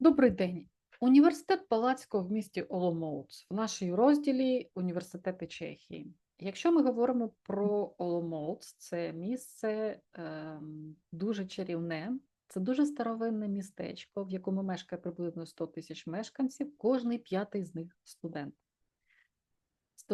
Добрий день. Університет Палацького в місті Оломоуц в нашій розділі Університети Чехії. Якщо ми говоримо про Оломоуц, це місце е, дуже чарівне, це дуже старовинне містечко, в якому мешкає приблизно 100 тисяч мешканців, кожний п'ятий з них студент.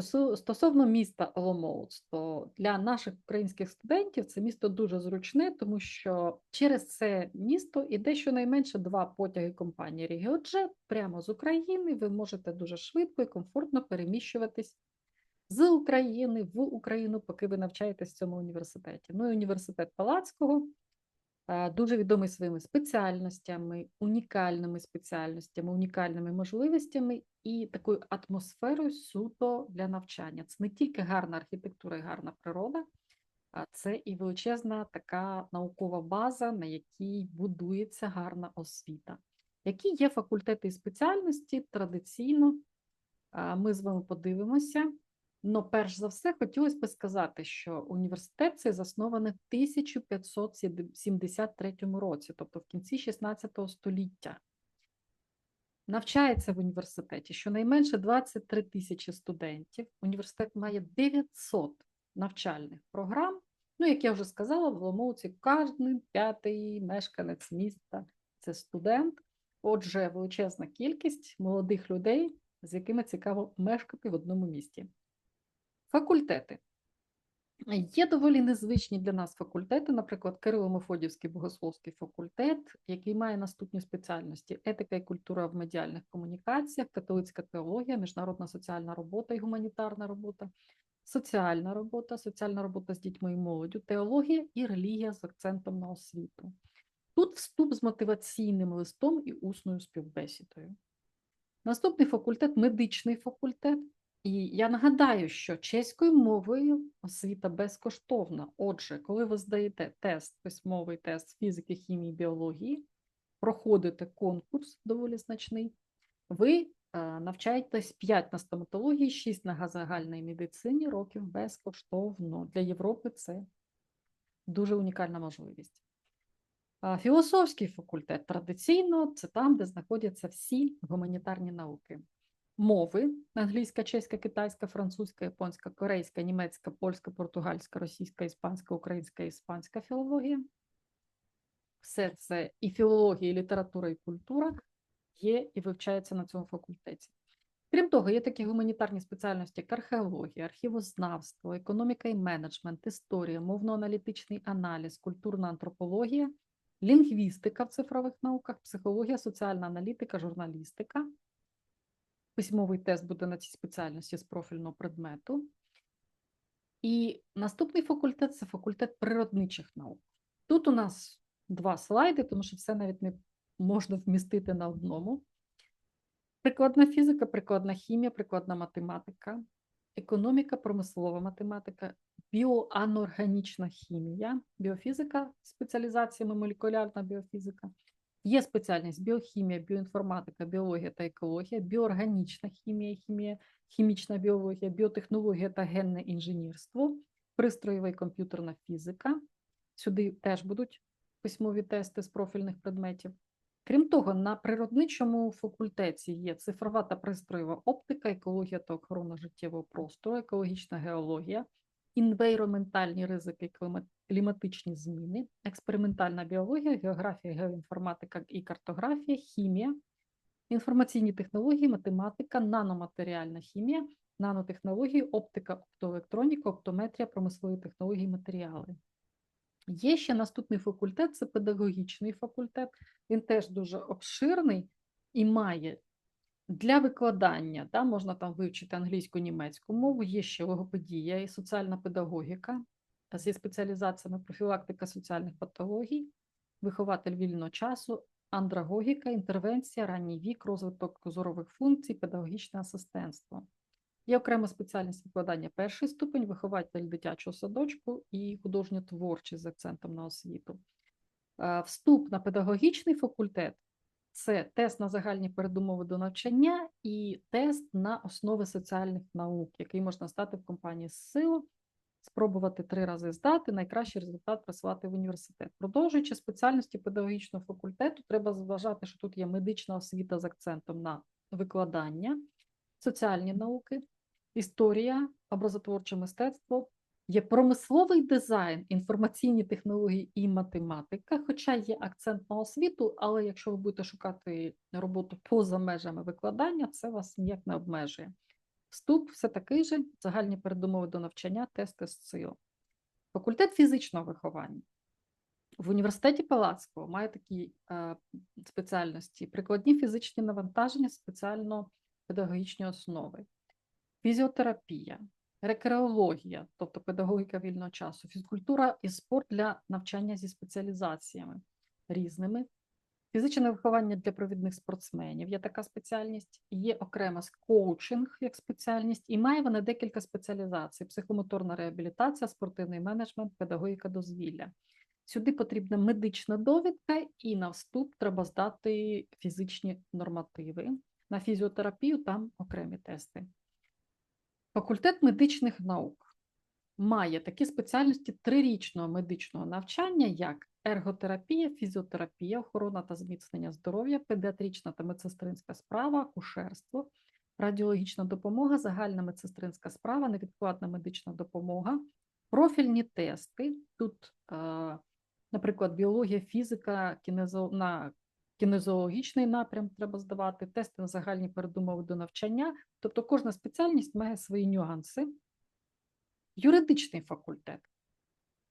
Стосовно міста Оломouc, то для наших українських студентів це місто дуже зручне, тому що через це місто іде щонайменше два потяги компанії Регіоджет прямо з України. Ви можете дуже швидко і комфортно переміщуватись з України в Україну, поки ви навчаєтесь в цьому університеті. Ну і університет Палацького дуже відомий своїми спеціальностями, унікальними спеціальностями, унікальними можливостями і такою атмосферою суто для навчання. Це не тільки гарна архітектура і гарна природа, а це і величезна така наукова база, на якій будується гарна освіта. Які є факультети і спеціальності традиційно, ми з вами подивимося. Но перш за все хотілося б сказати, що університет цей заснований в 1573 році, тобто в кінці 16 століття. Навчається в університеті щонайменше 23 тисячі студентів. Університет має 900 навчальних програм. Ну, як я вже сказала, в Ломовці кожен п'ятий мешканець міста це студент. Отже, величезна кількість молодих людей, з якими цікаво мешкати в одному місті. Факультети. Є доволі незвичні для нас факультети, наприклад, Кирило-Мефодівський богословський факультет, який має наступні спеціальності: етика і культура в медіальних комунікаціях, католицька теологія, міжнародна соціальна робота і гуманітарна робота, соціальна робота, соціальна робота з дітьми і молоддю, теологія і релігія з акцентом на освіту. Тут вступ з мотиваційним листом і усною співбесідою. Наступний факультет медичний факультет. І я нагадаю, що чеською мовою освіта безкоштовна. Отже, коли ви здаєте тест, письмовий тест фізики, хімії, біології, проходите конкурс доволі значний, ви е, навчаєтесь 5 на стоматології, 6 на загальній медицині років безкоштовно. Для Європи це дуже унікальна можливість. Філософський факультет традиційно це там, де знаходяться всі гуманітарні науки. Мови англійська, чеська, китайська, французька, японська, корейська, німецька, польська, португальська, російська, іспанська, українська, іспанська філологія. Все це і філологія, і література, і культура є і вивчається на цьому факультеті. Крім того, є такі гуманітарні спеціальності, як археологія, архівознавство, економіка і менеджмент, історія, мовно-аналітичний аналіз, культурна антропологія, лінгвістика в цифрових науках, психологія, соціальна аналітика, журналістика. Письмовий тест буде на цій спеціальності з профільного предмету. І наступний факультет це факультет природничих наук. Тут у нас два слайди, тому що все навіть не можна вмістити на одному. Прикладна фізика, прикладна хімія, прикладна математика, економіка, промислова математика, біоанорганічна хімія, біофізика спеціалізаціями молекулярна біофізика. Є спеціальність біохімія, біоінформатика, біологія та екологія, біоорганічна хімія, хімія, хімічна біологія, біотехнологія та генне інженерство, пристроєва і комп'ютерна фізика. Сюди теж будуть письмові тести з профільних предметів. Крім того, на природничому факультеті є цифрова та пристроєва оптика, екологія та охорона життєвого простору, екологічна геологія, інвейроментальні ризики, кліматичні зміни, експериментальна біологія, географія, геоінформатика і картографія, хімія, інформаційні технології, математика, наноматеріальна хімія, нанотехнології, оптика, оптоелектроніка, оптометрія, промислові технології, матеріали. Є ще наступний факультет, це педагогічний факультет. Він теж дуже обширний і має для викладання, да, можна там вивчити англійську, німецьку мову, є ще логопедія і соціальна педагогіка зі спеціалізаціями профілактика соціальних патологій, вихователь вільного часу, андрагогіка, інтервенція, ранній вік, розвиток зорових функцій, педагогічне асистентство. Є окрема спеціальність викладання перший ступень, вихователь дитячого садочку і художньо-творчий з акцентом на освіту. Е, Вступ на педагогічний факультет це тест на загальні передумови до навчання і тест на основи соціальних наук, який можна стати в компанії з силу спробувати три рази здати, найкращий результат присилати в університет. Продовжуючи спеціальності педагогічного факультету, треба зважати, що тут є медична освіта з акцентом на викладання, соціальні науки, історія, образотворче мистецтво, є промисловий дизайн, інформаційні технології і математика, хоча є акцент на освіту, але якщо ви будете шукати роботу поза межами викладання, це вас ніяк не обмежує. Вступ все такий же, загальні передумови до навчання, тести з ЦИО. Факультет фізичного виховання. В університеті Палацького має такі е, спеціальності: прикладні фізичні навантаження, спеціально-педагогічні основи, фізіотерапія, рекреологія, тобто педагогіка вільного часу, фізкультура і спорт для навчання зі спеціалізаціями різними, фізичне виховання для провідних спортсменів є така спеціальність, є окрема коучинг як спеціальність, і має вона декілька спеціалізацій: психомоторна реабілітація, спортивний менеджмент, педагогіка дозвілля. Сюди потрібна медична довідка, і на вступ треба здати фізичні нормативи. На фізіотерапію там окремі тести. Факультет медичних наук має такі спеціальності трирічного медичного навчання, як ерготерапія, фізіотерапія, охорона та зміцнення здоров'я, педіатрична та медсестринська справа, акушерство, радіологічна допомога, загальна медсестринська справа, невідкладна медична допомога, профільні тести. Тут, е, наприклад, біологія, фізика, кінезо... на кінезологічний напрям треба здавати, тести на загальні передумови до навчання. Тобто кожна спеціальність має свої нюанси. Юридичний факультет.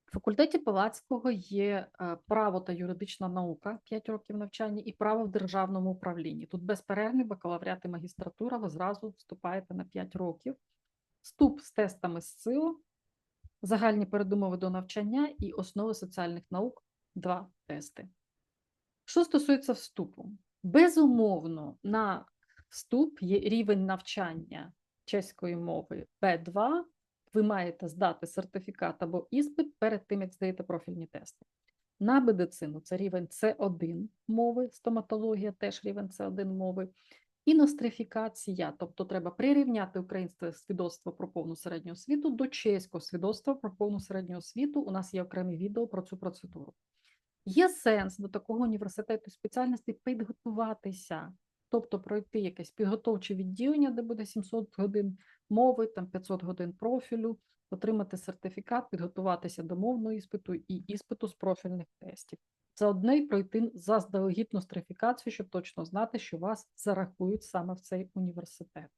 В факультеті Палацького є е, право та юридична наука 5 років навчання і право в державному управлінні. Тут безперервний бакалавріат і магістратура, ви зразу вступаєте на 5 років. Вступ з тестами з СИО, загальні передумови до навчання і основи соціальних наук два тести. Що стосується вступу, безумовно, на вступ є рівень навчання чеської мови Б2. Ви маєте здати сертифікат або іспит перед тим, як здаєте профільні тести. На медицину це рівень С1 мови, стоматологія теж рівень С1 мови. І нострифікація, тобто треба прирівняти українське свідоцтво про повну середню освіту до чеського свідоцтва про повну середню освіту. У нас є окремі відео про цю процедуру. Є сенс до такого університету спеціальності підготуватися, тобто пройти якесь підготовче відділення, де буде 700 годин мови, там 500 годин профілю, отримати сертифікат, підготуватися до мовного іспиту і іспиту з профільних тестів. Це одне й пройти заздалегідь нострифікацію, щоб точно знати, що вас зарахують саме в цей університет.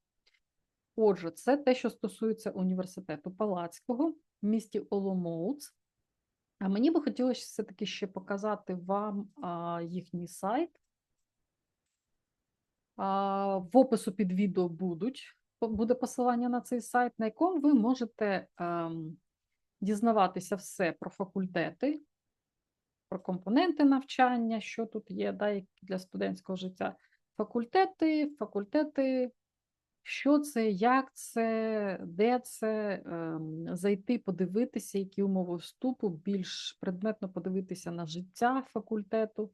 Отже, це те, що стосується університету Палацького в місті Оломоуц. А мені би хотілося все-таки ще показати вам а, їхній сайт. А, в опису під відео будуть, буде посилання на цей сайт, на якому ви можете а, дізнаватися все про факультети, про компоненти навчання, що тут є да, для студентського життя. Факультети, факультети що це, як це, де це, ем, зайти, подивитися, які умови вступу, більш предметно подивитися на життя факультету,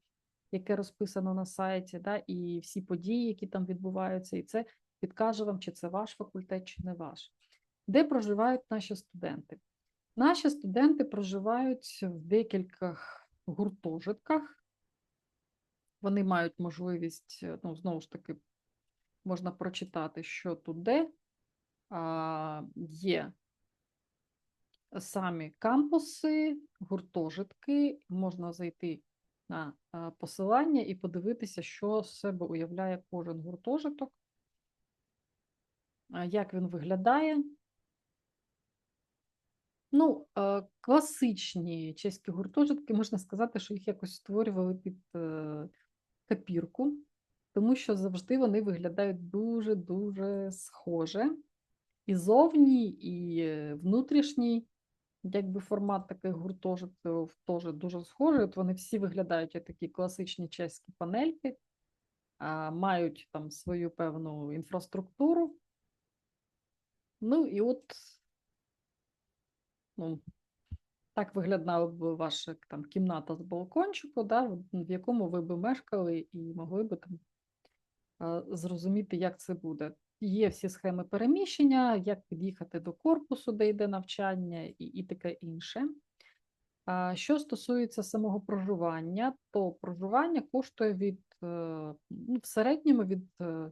яке розписано на сайті, да, і всі події, які там відбуваються, і це підкаже вам, чи це ваш факультет, чи не ваш. Де проживають наші студенти? Наші студенти проживають в декількох гуртожитках. Вони мають можливість, ну, знову ж таки, можна прочитати, що тут де. Є самі кампуси, гуртожитки, можна зайти на посилання і подивитися, що з себе уявляє кожен гуртожиток, як він виглядає. Ну, класичні чеські гуртожитки, можна сказати, що їх якось створювали під е, копірку тому що завжди вони виглядають дуже-дуже схоже. І зовні, і е, внутрішній, якби формат таких гуртожитків теж дуже схожий. От вони всі виглядають як такі класичні чеські панельки, мають там свою певну інфраструктуру. Ну і от ну, так виглядала б ваша там кімната з балкончику, да, в якому ви б мешкали і могли б там зрозуміти, як це буде. є всі схеми переміщення, як під'їхати до корпусу, де йде навчання, і, і таке інше. Що стосується самого проживання, то проживання коштує від е, ну, в середньому від е,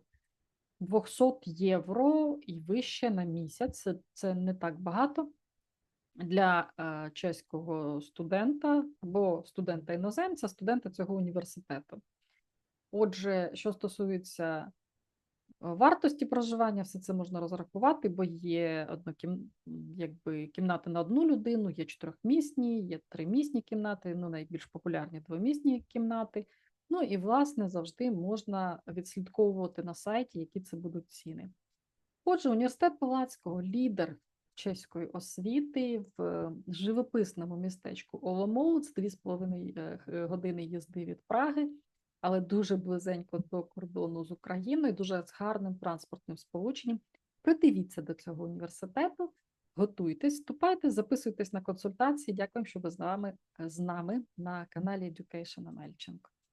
200 євро і вище на місяць. Це, це не так багато для е, чеського студента або студента іноземця, студента цього університету. Отже, що стосується е, вартості проживання, все це можна розрахувати, бо є однокім... якби, кімнати на одну людину, є чотирьохмісні, є тримісні кімнати, ну найбільш популярні двомісні кімнати. Ну і, власне, завжди можна відслідковувати на сайті, які це будуть ціни. Отже, університет Палацького лідер чеської освіти в е, живописному містечку Оломоуц, 2,5 е, х- години їзди від Праги, але дуже близенько до кордону з Україною, дуже з гарним транспортним сполученням. Придивіться до цього університету, готуйтесь, вступайте, записуйтесь на консультації. Дякую, що ви з нами, з нами на каналі Education Амельченко.